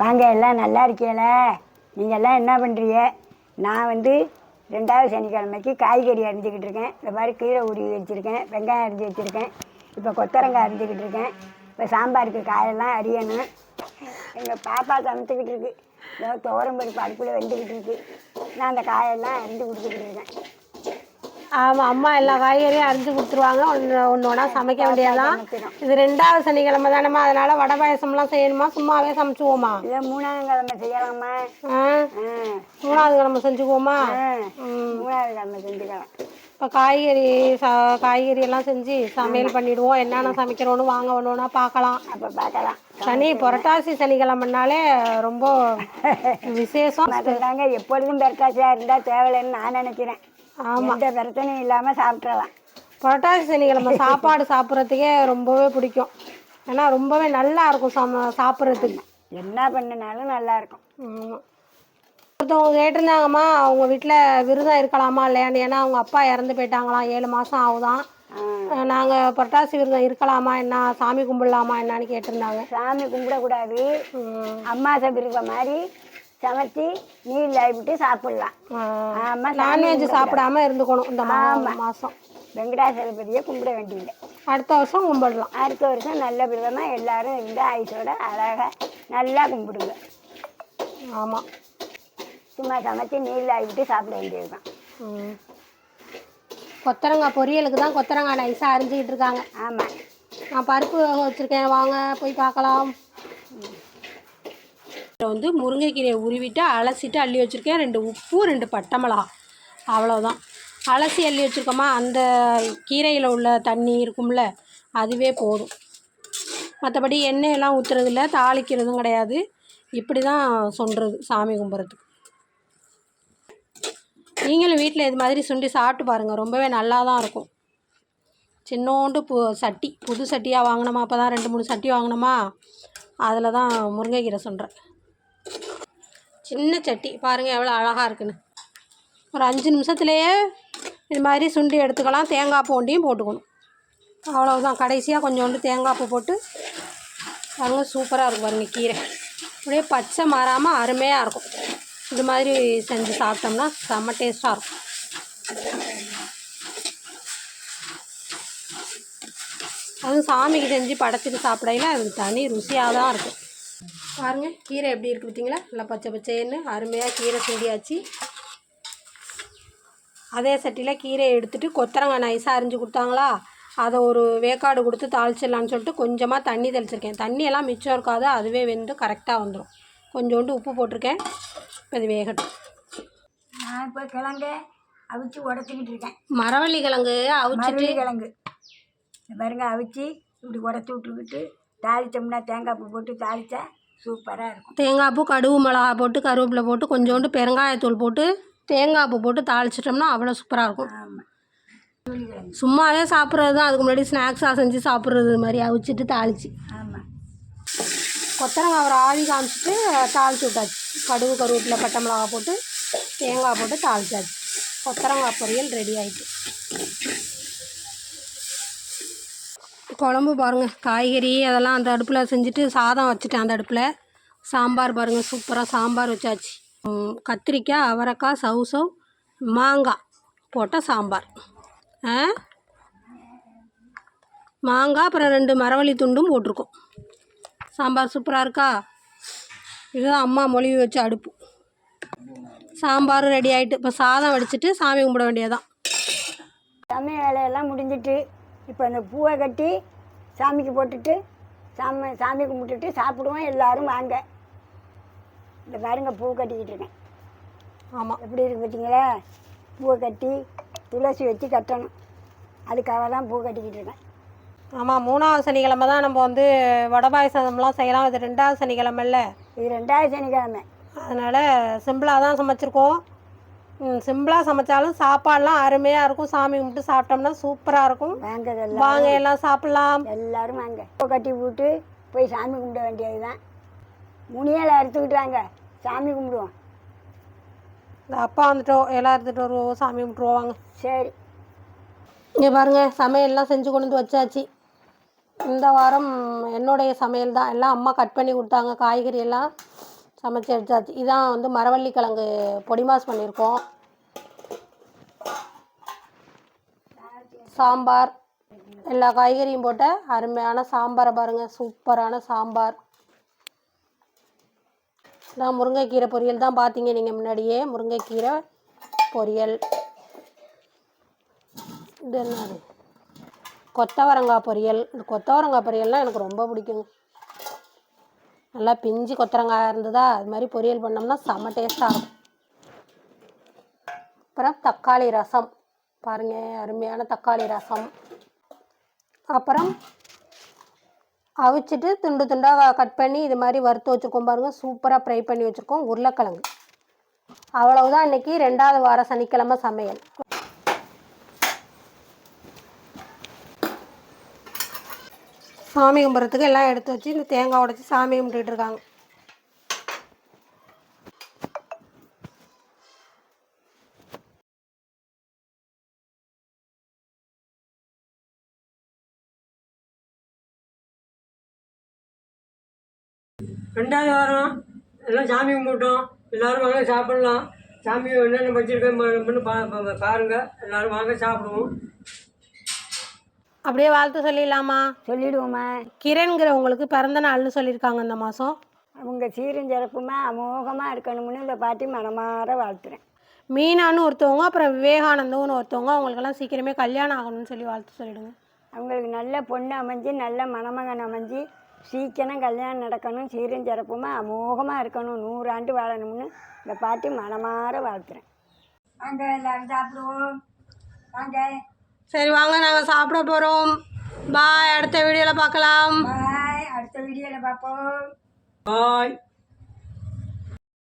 வாங்க எல்லாம் நல்லா இருக்கீங்கள? நீங்கள் எல்லாம் என்ன பண்ணுறீங்க நான் வந்து ரெண்டாவது சனிக்கிழமைக்கு காய்கறி அரிஞ்சிக்கிட்டு இருக்கேன். இந்த மாதிரி கீரை உருவி வச்சுருக்கேன் வெங்காயம் அரிஞ்சு வச்சுருக்கேன். இப்போ கொத்தரங்காய் அரிஞ்சிக்கிட்டு இருக்கேன். இப்போ சாம்பாருக்கு காயெல்லாம் அரியணும். எங்கள் பாப்பா சமைச்சிக்கிட்டு இருக்கு. இதோ துவரம் பருப்பு அடுப்பில் வெந்துக்கிட்டு இருக்கு. நான் அந்த காயெல்லாம் அரிஞ்சு கொடுத்துக்கிட்டு இருக்கேன். ஆமாம் அம்மா எல்லா காய்கறியும் அரிஞ்சு கொடுத்துருவாங்க. ஒன்று ஒன்று ஒன்றா சமைக்க சமைக்கிறோம். இது ரெண்டாவது சனிக்கிழமை தானேம்மா. அதனால வடை பாயசம்லாம் செய்யணுமா? சும்மாவே சமைச்சுவோமா இதை மூணாவது கிழமை செய்யலாமா ஆ? மூணாவது கிழமை செஞ்சுக்குவோமா? மூணாவது கிழமை செஞ்சுக்கலாம். இப்போ காய்கறி ச காய்கறி எல்லாம் செஞ்சு சமையல் பண்ணிடுவோம். என்னென்ன சமைக்கிறோன்னு வாங்க ஒன்றுனா பார்க்கலாம். அப்போ பார்க்கலாம். சனி புரட்டாசி சனிக்கிழமைனாலே ரொம்ப விசேஷம். அதுதாங்க எப்பொழுதும் பெரட்டாசியாக இருந்தால் தேவையில்லைன்னு நான் நினைக்கிறேன். எந்த பிரச்சனையும் இல்லாமல் சாப்பிட்றலாம் புரட்டாசி சனிக்கிழமை சாப்பாடு சாப்பிட்றதுக்கே ரொம்பவே பிடிக்கும். ஏன்னா ரொம்பவே நல்லா இருக்கும் சம சாப்பிட்றதுக்கு. என்ன பண்ணினாலும் நல்லா இருக்கும். ஆமாம் ஒருத்தவங்க கேட்டிருந்தாங்கம்மா அவங்க வீட்டில் விரதம் இருக்கலாமா இல்லையான்னு. ஏன்னா அவங்க அப்பா இறந்து போயிட்டாங்களாம் ஏழு மாதம் ஆகுதான். நாங்கள் புரட்டாசி விரதம் இருக்கலாமா என்ன சாமி கும்பிடலாமா என்னன்னு கேட்டிருந்தாங்க. சாமி கும்பிடக்கூடாது. அம்மாசை விருப்ப மாதிரி சமைச்சு நீர் விட்டு சாப்பிடலாம். ஆமாம் நான்வெஜ் சாப்பிடாம இருந்துக்கணும் இந்த மாதம் வெங்கடாசலபதியை கும்பிட வேண்டியது அடுத்த வருஷம் கும்பிடலாம். அடுத்த வருஷம் நல்ல விதமாக எல்லாரும் இருந்து ஆயுசோட அழகாக நல்லா கும்பிடுங்க. ஆமாம் சும்மா சமைச்சு நீர் விட்டு சாப்பிட வேண்டியது தான். கொத்தரங்காய் பொரியலுக்கு தான் கொத்தரங்காய் நைஸாக அரிஞ்சிக்கிட்டு இருக்காங்க. ஆமாம் நான் பருப்பு வச்சுருக்கேன். வாங்க போய் பார்க்கலாம். வந்து முருங்கைக்கீரையை உருவிட்டு அலசிட்டு அள்ளி வச்சுருக்கேன். ரெண்டு உப்பு ரெண்டு பட்டை மிளகா. அவ்வளோதான் அலசி அள்ளி வச்சுருக்கோமா அந்த கீரையில் உள்ள தண்ணி இருக்கும்ல அதுவே போதும். மற்றபடி எண்ணெயெல்லாம் ஊற்றுறதில்ல தாளிக்கிறதும் கிடையாது. இப்படி தான் சொல்கிறது சாமி கும்பிட்றதுக்கு நீங்களும் வீட்டில் இது மாதிரி சுண்டி சாப்பிட்டு பாருங்கள் ரொம்பவே நல்லா தான் இருக்கும். சின்னோண்டு பு சட்டி புது சட்டியாக வாங்கினோமா அப்போ தான் ரெண்டு மூணு சட்டி வாங்கினோமா அதில் தான் முருங்கைக்கீரை சொல்கிறேன் சின்ன சட்டி. பாருங்கள் எவ்வளோ அழகாக இருக்குன்னு. ஒரு அஞ்சு நிமிஷத்துலேயே இது மாதிரி சுண்டி எடுத்துக்கலாம். தேங்காய் பூண்டியும் போட்டுக்கணும். அவ்வளோதான் கடைசியாக கொஞ்சோண்டு தேங்காய் பூ போட்டு பாருங்க சூப்பராக இருக்கும் பாருங்கள் கீரை. அப்படியே பச்சை மாறாமல் அருமையாக இருக்கும். இது மாதிரி செஞ்சு சாப்பிட்டோம்னா செம்ம டேஸ்ட்டாக இருக்கும். அதுவும் சாமிக்கு செஞ்சு படைச்சிட்டு சாப்பிடையில அது தனி ருசியாக தான் இருக்கும். பாருங்க கீரை எப்படி இருக்குது பார்த்தீங்களா? நல்லா பச்சை பச்சைன்னு அருமையாக கீரை சுண்டியாச்சு. அதே சட்டியில் கீரையை எடுத்துட்டு கொத்தரங்காய் நைஸாக அரிஞ்சு கொடுத்தாங்களா? அதை ஒரு வேக்காடு கொடுத்து தாளிச்சிடலான்னு சொல்லிட்டு கொஞ்சமாக தண்ணி தெளிச்சிருக்கேன். தண்ணியெல்லாம் மிச்சம் இருக்காது அதுவே வெந்து கரெக்டாக வந்துடும் கொஞ்சோண்டு உப்பு போட்டிருக்கேன். இப்போ இது வேகட்டும். நான் இப்போ கிழங்க அவிச்சு உடச்சிக்கிட்டு இருக்கேன். மரவள்ளி கிழங்கு அவிச்சிட்டு. கிழங்கு. பாருங்க அவிச்சு இப்படி உடச்சி விட்டுக்கிட்டு தாளிச்சோம்னா தேங்காய் பூ போட்டு தாளிச்சா சூப்பராக இருக்கும். தேங்காய் பூ கடுகு மிளகா போட்டு கருவேப்பிலை போட்டு கொஞ்சோண்டு பெருங்காயத்தூள் போட்டு தேங்காய் பூ போட்டு தாளிச்சிட்டோம்னா அவ்வளோ சூப்பராக இருக்கும். ஆமாம் சும்மாவே சாப்பிட்றது தான். அதுக்கு முன்னாடி ஸ்நாக்ஸாக செஞ்சு சாப்பிட்றது மாதிரி அவிச்சிட்டு தாளிச்சு. ஆமாம் கொத்தரங்காய் ஒரு ஆவி காமிச்சிட்டு தாளிச்சு விட்டாச்சு. கடுகு கருவேப்பிலை பட்டை மிளகா போட்டு தேங்காய் போட்டு தாளிச்சாச்சு. கொத்தரங்காய் பொரியல் ரெடி ஆயிட்டு. குழம்பு பாருங்கள் காய்கறி அதெல்லாம் அந்த அடுப்பில் செஞ்சுட்டு சாதம் வச்சுட்டேன் அந்த அடுப்பில். சாம்பார் பாருங்கள் சூப்பராக சாம்பார் வச்சாச்சு. கத்திரிக்காய் அவரைக்காய் சவுசவ் மாங்காய் போட்ட சாம்பார். ஆ? மாங்காய் அப்புறம் ரெண்டு மரவள்ளி துண்டும் போட்டிருக்கோம். சாம்பார் சூப்பராக இருக்கா? இதுதான் அம்மா மொழிவு வச்ச அடுப்பு. சாம்பாரும் ரெடி ஆகிட்டு இப்போ சாதம் வடிச்சிட்டு சாமி கும்பிட வேண்டியதான் சமையல் வேலையெல்லாம் முடிஞ்சிட்டு இப்போ அந்த பூவை கட்டி சாமிக்கு போட்டுட்டு சாமி சாமி கும்பிட்டுட்டு சாப்பிடுவோம் எல்லாரும் வாங்க. இந்த பாருங்க பூ கட்டிக்கிட்டு இருக்கேன். ஆமாம் எப்படி இருக்கு பார்த்தீங்களா? பூவை கட்டி துளசி வச்சு கட்டணும். அதுக்காக தான் பூ கட்டிக்கிட்டு இருக்கேன். ஆமாம் மூணாவது சனிக்கிழமை தான் நம்ம வந்து வடை பாயசம்லாம் செய்யலாம். இது ரெண்டாவது சனிக்கிழமைல்ல இது ரெண்டாவது சனிக்கிழமை. அதனால் சிம்பிளாக தான் சமைச்சிருக்கோம். சிம்பிளாக சமைச்சாலும் சாப்பாடெலாம் அருமையாக இருக்கும். சாமி கும்பிட்டு சாப்பிட்டோம்னா சூப்பராக இருக்கும். வாங்க வாங்க எல்லாம் சாப்பிட்லாம். எல்லாரும் வாங்க. பூ கட்டி போட்டு போய் சாமி கும்பிட வேண்டியது தான் முனியால் அறுத்துக்கிட்டு வாங்க சாமி கும்பிடுவோம். இந்த அப்பா வந்துட்டோம் எல்லாம் எடுத்துகிட்டு வருவோம் சாமி கும்பிட்டுருவோம் வாங்க. சரி. இங்கே பாருங்கள் சமையல்லாம் செஞ்சு கொண்டு வந்து வச்சாச்சு. இந்த வாரம் என்னுடைய சமையல் தான். எல்லாம் அம்மா கட் பண்ணி கொடுத்தாங்க காய்கறி எல்லாம் சமைச்சு எடுத்தாச்சு. இதான் வந்து மரவள்ளி கிழங்கு பொடிமாஸ் பண்ணியிருக்கோம் சாம்பார் எல்லா காய்கறியும் போட்ட அருமையான சாம்பாரை பாருங்கள் சூப்பரான சாம்பார். நான் முருங்கைக்கீரை பொரியல் தான் பார்த்தீங்க நீங்கள் முன்னாடியே. முருங்கைக்கீரை பொரியல். இது என்னது? கொத்தவரங்காய் பொரியல். இந்த கொத்தவரங்காய் பொரியல்லாம் எனக்கு ரொம்ப பிடிக்குங்க. நல்லா பிஞ்சு கொத்தவரங்காய் இருந்ததா? அது மாதிரி பொரியல் பண்ணோம்னா செம்ம டேஸ்ட்டாக இருக்கும். அப்புறம் தக்காளி ரசம். பாருங்கள் அருமையான தக்காளி ரசம். அப்புறம் அவிச்சிட்டு துண்டு துண்டாக கட் பண்ணி இது மாதிரி வறுத்து வச்சுருக்கோம் பாருங்கள் சூப்பராக ஃப்ரை பண்ணி வச்சுருக்கோம். உருளைக்கிழங்கு. அவ்வளவுதான். இன்னைக்கு ரெண்டாவது வார சனிக்கிழமை சமையல். சாமி கும்பிட்றதுக்கு எல்லாம் எடுத்து வச்சு இந்த தேங்காய் உடச்சி சாமி கும்பிட்டுட்டு இருக்காங்க ரெண்டாவது வாரம் எல்லாம் சாமி கும்பிட்டோம். எல்லாரும் வாங்க சாப்பிடலாம். சாமி என்னென்ன வச்சுருக்கேன் பா பா- பாருங்க. எல்லாரும் வாங்க சாப்பிடுவோம். அப்படியே வாழ்த்து சொல்லிடலாமா? சொல்லிடுவோம்மா கிரண்கிறவங்களுக்கு பிறந்த நாள்னு சொல்லியிருக்காங்க இந்த மாதம் அவங்க சீரும் சிறப்புமா அமோகமாக இருக்கணும்னு இந்த பாட்டி மனமாற வாழ்த்துறேன். மீனான்னு ஒருத்தவங்க அப்புறம் விவேகானந்தம்னு ஒருத்தவங்க அவங்களுக்கெல்லாம் சீக்கிரமே கல்யாணம் ஆகணும்னு சொல்லி வாழ்த்து சொல்லிடுங்க. அவங்களுக்கு நல்ல பொண்ணு அமைஞ்சு நல்ல மணமகன் அமைஞ்சு சீக்கிரம் கல்யாணம் நடக்கணும் சீரும் சிறப்புமா அமோகமாக இருக்கணும் நூறாண்டு வாழணும்னு இந்த பாட்டி மனமாற வாழ்த்துறேன். வாங்க எல்லாரும் சாப்பிடுவோம். வாங்க. சரி வாங்க நாங்கள் சாப்பிட போகிறோம் பாய் அடுத்த வீடியோவில் பார்க்கலாம். பாய் அடுத்த வீடியோவில் பார்ப்போம். பாய்